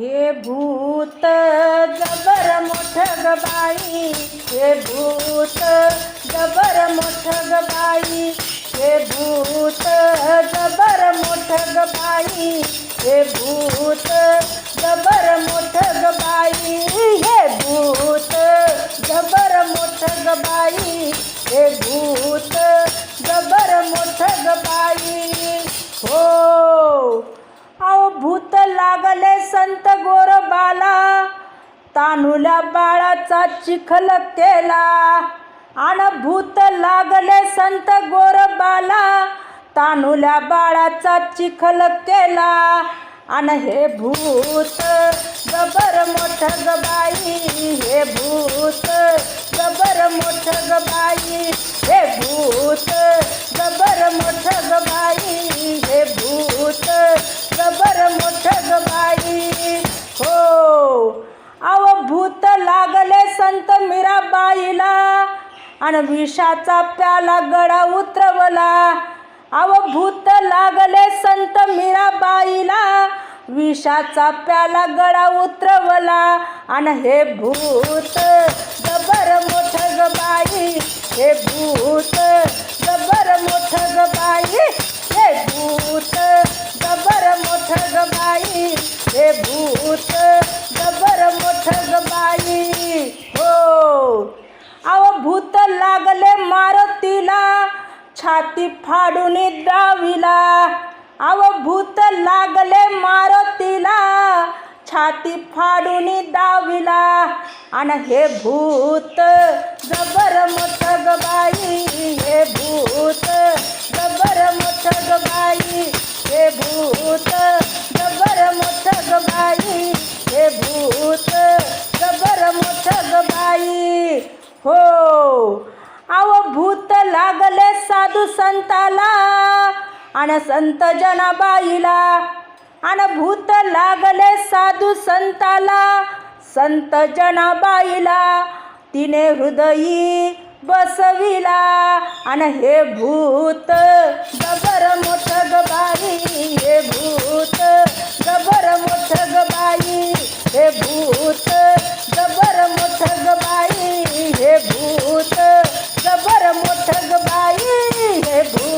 हे भूत जबर मोठ गबाई हे भूत जबर मोठ गबाई हे भूत जबर मोठ गबाई हे भूत तानुल्या बाळाचा चिखल केला. आण भूत लागले संत गोरबाला. तानुल्या बाळाचा चिखल केला. आण हे भूत जबर मोठ ग बाई. हे भूत जबर मोठ गबाई लागले संत मीराबाईला. आणि विषाचा प्याला गडा उतरवला. अव भूत लागले संत मीराबाईला. विषाचा प्याला गळा उतरवला. आणि हे भूत जबर मोठ ग बाई. हे भूत जबर मोठ ग बाई. हे भूत जबर मोठ ग बाई. हे भूत अव भूत लागले मारुतीला छाती फाडून द्राविला अव भूत लागले मारुतीला छाती फाडून दाविला आणि हे भूत जबर मोठ ग बाई हे भूत जबर मोठ ग बाई हे भूत जबर मोठ ग बाई. हो. आव भूत लागले साधू संताला आणि संत जनाबाईला. आणि भूत लागले साधू संताला संत जनाबाईला. तिने हृदयी बसविला आणि हे भूत गबर मोठ गबाई हे भूत गबर मोठ गबाई हे भूत ठगबाई है भू